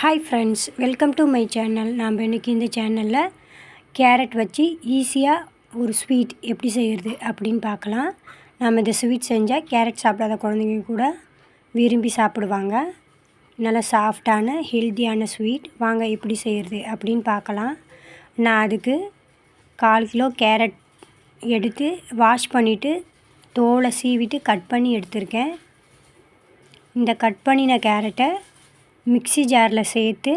Hi friends welcome to my channel நாம் இன்றைக்கி இந்த சேனலில் கேரட் வச்சு ஈஸியாக ஒரு ஸ்வீட் எப்படி செய்கிறது அப்படின்னு பார்க்கலாம். நாம் இந்த ஸ்வீட் செஞ்சால் கேரட் சாப்பிடாத குழந்தைங்க கூட விரும்பி சாப்பிடுவாங்க. நல்லா சாஃப்டான ஹெல்த்தியான ஸ்வீட் வாங்க எப்படி செய்கிறது அப்படின்னு பார்க்கலாம். நான் அதுக்கு கால் கிலோ கேரட் எடுத்து வாஷ் பண்ணிவிட்டு தோலை சீவிட்டு கட் பண்ணி எடுத்திருக்கேன். இந்த கட் பண்ணின கேரட்டை மிக்ஸி ஜாரில் சேர்த்து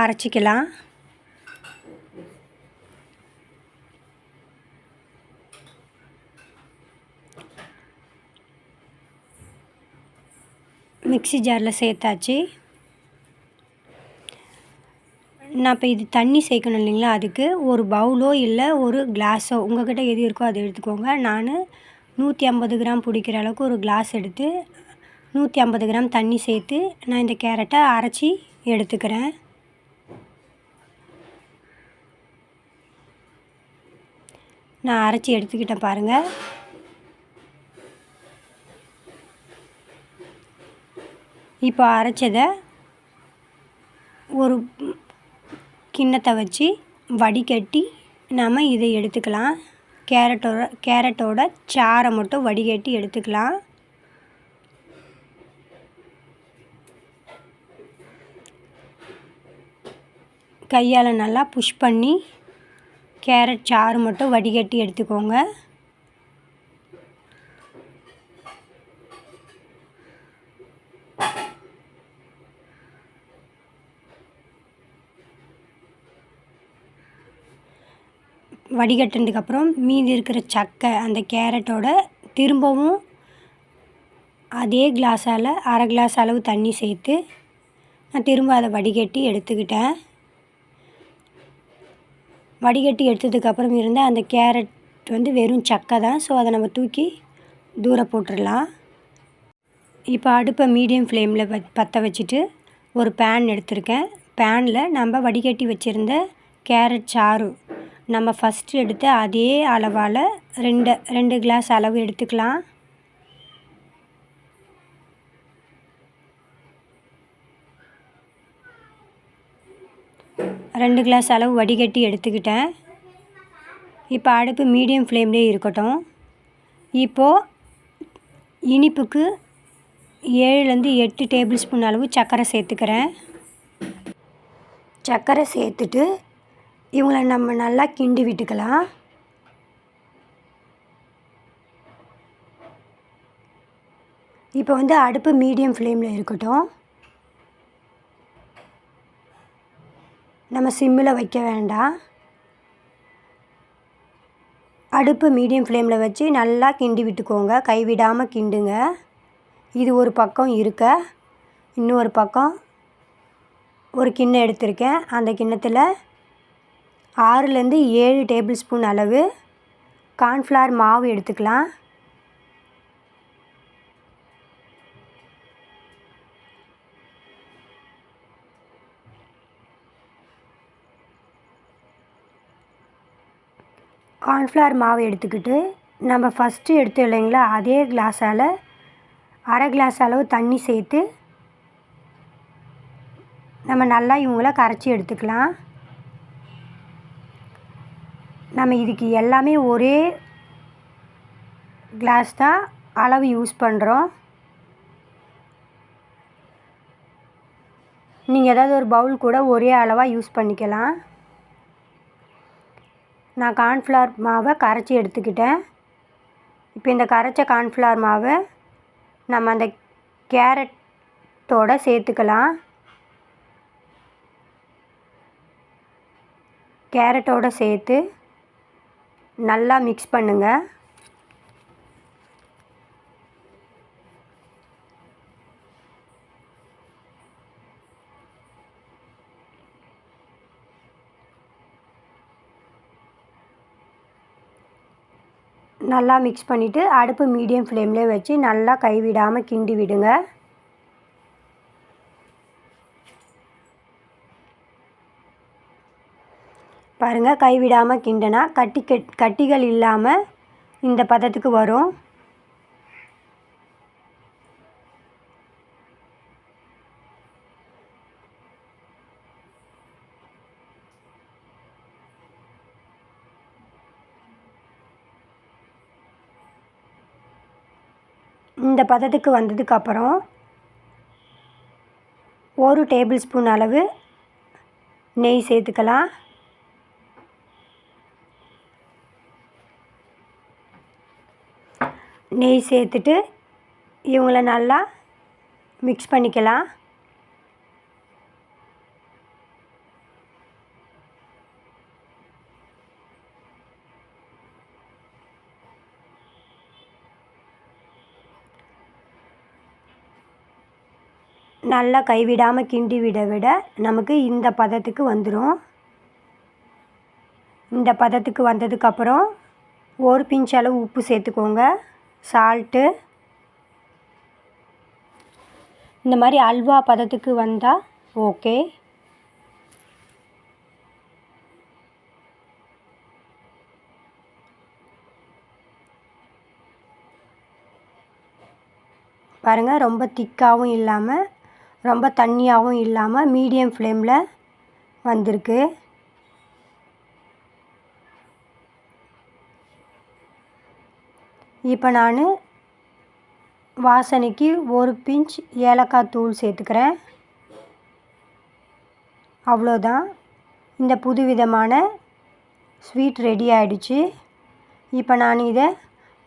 அரைச்சிக்கலாம். மிக்ஸி ஜாரில் சேர்த்தாச்சு. நான் இப்போ இது தண்ணி சேர்க்கணும் இல்லைங்களா? அதுக்கு ஒரு பவுலோ இல்லை ஒரு கிளாஸோ உங்கள்கிட்ட எது இருக்கோ அதை எடுத்துக்கோங்க. நான் நூற்றி ஐம்பது கிராம் பிடிக்கிற அளவுக்கு ஒரு கிளாஸ் எடுத்து நூற்றி ஐம்பது கிராம் தண்ணி சேர்த்து நான் இந்த கேரட்டை அரைச்சி எடுத்துக்கிறேன். நான் அரைச்சி எடுத்துக்கிட்டேன் பாருங்கள் இப்போ அரைச்சதை ஒரு கிண்ணத்தை வச்சு வடிகட்டி நாம் இதை எடுத்துக்கலாம். கேரட்டோட கேரட்டோட சாரை மட்டும் வடிகட்டி எடுத்துக்கலாம். கையால் நல்லா புஷ் பண்ணி கேரட் சாறு மட்டும் வடிகட்டி எடுத்துக்கோங்க. வடிகட்டினதுக்கப்புறம் மீதி இருக்கிற சக்கை அந்த கேரட்டோட திரும்பவும் அதே கிளாஸால் அரை கிளாஸ் அளவு தண்ணி சேர்த்து நான் திரும்ப அதை வடிகட்டி எடுத்துக்கிட்டேன். வடிகட்டி எடுத்ததுக்கப்புறம் இருந்த அந்த கேரட் வந்து வெறும் சக்கை தான். ஸோ அதை நம்ம தூக்கி தூர போட்டுடலாம். இப்போ அடுப்பை மீடியம் ஃப்ளேமில் வ பற்ற வச்சுட்டு ஒரு பேன் எடுத்திருக்கேன். பேனில் நம்ம வடிகட்டி வச்சுருந்த கேரட் சாறு நம்ம ஃபஸ்ட்டு எடுத்த அதே அளவால் ரெண்டு ரெண்டு கிளாஸ் அளவு எடுத்துக்கலாம். ரெண்டு கிளாஸ் அளவு வடிகட்டி எடுத்துக்கிட்டேன். இப்போ அடுப்பு மீடியம் ஃப்ளேம்லேயே இருக்கட்டும். இப்போது இனிப்புக்கு ஏழுலேருந்து எட்டு டேபிள் ஸ்பூன் அளவு சர்க்கரை சேர்த்துக்கிறேன். சர்க்கரை சேர்த்துட்டு இவங்களை நம்ம நல்லா கிண்டி விட்டுக்கலாம். இப்போ வந்து அடுப்பு மீடியம் ஃப்ளேமில் இருக்கட்டும். நம்ம சிம்மில் வைக்க வேண்டாம். அடுப்பு மீடியம் ஃப்ளேமில் வச்சு நல்லா கிண்டி விட்டுக்கோங்க. கைவிடாமல் கிண்டுங்க. இது ஒரு பக்கம் இருக்க. இன்னொரு பக்கம் ஒரு கிண்ணம் எடுத்திருக்கேன். அந்த கிண்ணத்தில் ஆறுலேருந்து ஏழு டேபிள் ஸ்பூன் அளவு கார்ன்ஃப்ளவர் மாவு எடுத்துக்கலாம். கார்ன்ஃப்ளவர் மாவு எடுத்துக்கிட்டு நம்ம ஃபஸ்ட்டு எடுத்தோம் இல்லைங்களா அதே கிளாஸால் அரை கிளாஸ் அளவு தண்ணி சேர்த்து நம்ம நல்லா இவங்கள கரைச்சி எடுத்துக்கலாம். நம்ம இதுக்கு எல்லாமே ஒரே கிளாஸ் தான் அளவு யூஸ் பண்ணுறோம் நீங்கள் ஏதாவது ஒரு பவுல் கூட ஒரே அளவாக யூஸ் பண்ணிக்கலாம். நான் கார்ன்ஃப்ளவர் மாவை கரைச்சி எடுத்துக்கிட்டேன். இப்போ இந்த கரைச்ச கார்ன்ஃப்ளவர் மாவை நம்ம அந்த கேரட்டோட சேர்த்துக்கலாம். கேரட்டோடு சேர்த்து நல்லா மிக்ஸ் பண்ணுங்கள் நல்லா மிக்ஸ் பண்ணிவிட்டு அடுப்பு மீடியம் ஃப்ளேம்லேயே வச்சு நல்லா கைவிடாமல் கிண்டி விடுங்க. பாருங்கள் கைவிடாமல் கிண்டனா கட்டி கட்டிகள் இல்லாமல் இந்த பதத்துக்கு வரும். இந்த பதத்துக்கு வந்ததுக்கப்புறம் ஒரு டேபிள் ஸ்பூன் அளவு நெய் சேர்த்துக்கலாம். நெய் சேர்த்துட்டு இவங்கள நல்லா மிக்ஸ் பண்ணிக்கலாம். நல்லா கைவிடாமல் கிண்டி விட விட நமக்கு இந்த பதத்துக்கு வந்துடும் இந்த பதத்துக்கு வந்ததுக்கப்புறம் ஒரு பிஞ்ச் அளவு உப்பு சேர்த்துக்கோங்க. சால்ட்டு இந்த மாதிரி அல்வா பதத்துக்கு வந்தால் ஓகே பாருங்கள் ரொம்ப திக்காகவும் இல்லாமல் ரொம்ப தண்ணியாகவும் இல்லாமல் மீடியம் ஃப்ளேமில் வந்திருக்கு. இப்போ நான் வாசனைக்கு ஒரு பிஞ்ச் ஏலக்காய் தூள் சேர்த்துக்கிறேன். அவ்வளோதான். இந்த புது விதமான ஸ்வீட் ரெடி ஆகிடுச்சு இப்போ நான் இதை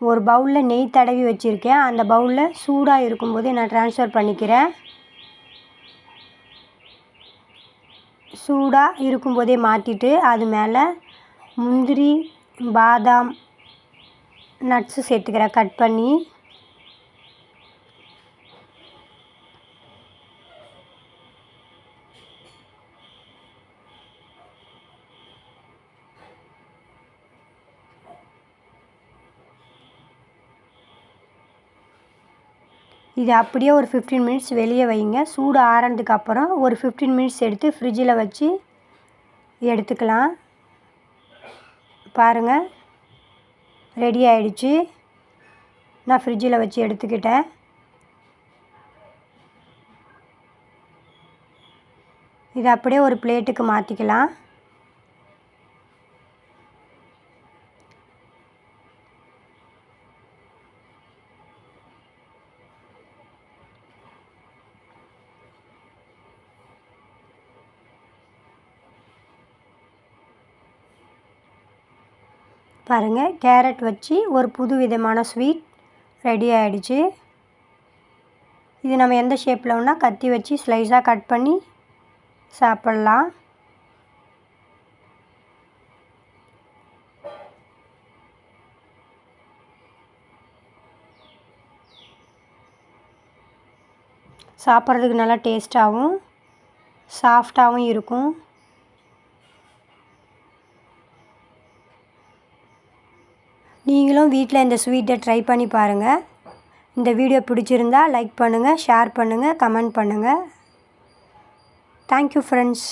ஒரு பவுலில் நெய் தடவி வச்சுருக்கேன். அந்த பவுலில் சூடாக இருக்கும்போது நான் ட்ரான்ஸ்ஃபர் பண்ணிக்கிறேன். சூடாக இருக்கும்போதே மாற்றிட்டு அது மேலே முந்திரி பாதாம் நட்ஸு சேர்த்துக்கிறேன். கட் பண்ணி இது அப்படியே ஒரு ஃபிஃப்டீன் மினிட்ஸ் வெளியே வைங்க. சூடு ஆறுனதுக்கு அப்புறம் ஒரு ஃபிஃப்டீன் மினிட்ஸ் எடுத்து ஃப்ரிட்ஜில் வச்சு எடுத்துக்கலாம். பாருங்கள் ரெடி ஆகிடுச்சு நான் ஃப்ரிட்ஜில் வச்சு எடுத்துக்கிட்டேன். இதை அப்படியே ஒரு பிளேட்டுக்கு மாற்றிக்கலாம் பாருங்கள் கேரட் வச்சு ஒரு புது விதமான ஸ்வீட் ரெடி ஆகிடுச்சு இது நம்ம எந்த ஷேப்பில் வேணால் கத்தி வச்சு ஸ்லைஸாக கட் பண்ணி சாப்பிட்லாம். சாப்பிட்றதுக்கு நல்லா டேஸ்ட்டாகவும் சாஃப்டாகவும் இருக்கும். நீங்களும் வீட்டில் இந்த ஸ்வீட்டை ட்ரை பண்ணி பாருங்கள் இந்த வீடியோ பிடிச்சிருந்தா லைக் பண்ணுங்கள் ஷேர் பண்ணுங்கள் கமெண்ட் பண்ணுங்கள் தேங்க்யூ ஃப்ரெண்ட்ஸ்